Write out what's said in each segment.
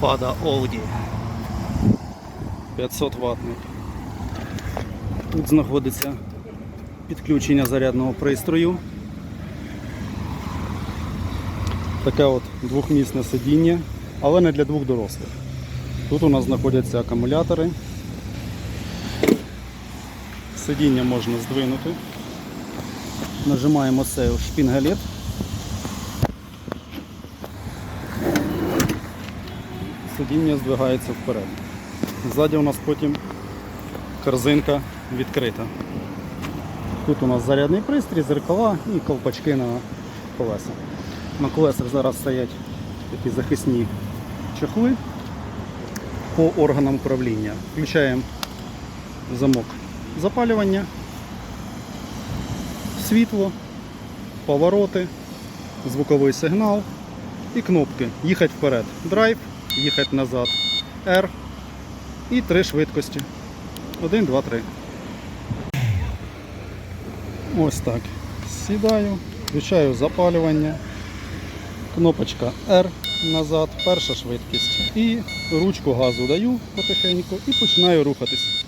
Фада Audi 500 ватний. Тут знаходиться підключення зарядного пристрою. Таке от двохмісне сидіння, але не для двох дорослих. Тут у нас знаходяться акумулятори. Сидіння можна здвинути. Нажимаємо цей шпінгалет. Сидіння здвигається вперед. Ззаді у нас потім корзинка відкрита. Тут у нас зарядний пристрій, зеркала і ковпачки на колеса. На колесах зараз стоять такі захисні чохли по органам управління. Включаємо замок запалювання, світло, повороти, звуковий сигнал і кнопки. Їхати вперед. Драйв, їхати назад. R і три швидкості. 1, 2, 3. Ось так. Сідаю, включаю запалювання. Кнопочка R назад, перша швидкість. І ручку газу даю потихеньку і починаю рухатись.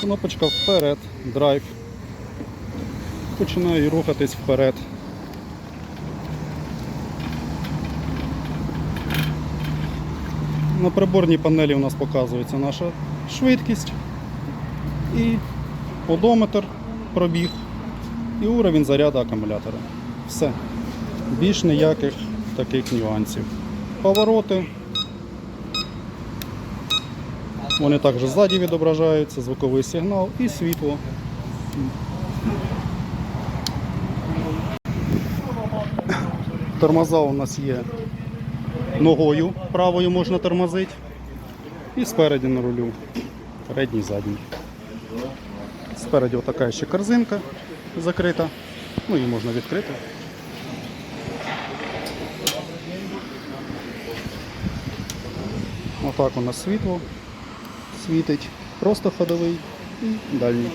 Кнопочка вперед, драйв. Починаю рухатись вперед. На приборній панелі у нас показується наша швидкість і одометр, пробіг і уровень заряду акумулятора. Все. Більш ніяких таких нюансів. Повороти. Вони також ззаді відображаються, звуковий сигнал і світло. Тормоза у нас є ногою правою можна тормозити. І спереді на рулю. Передній, задній. Спереді отака ще корзинка закрита. Ну її можна відкрити. Отак у нас світло світить. Просто ходовий і дальній.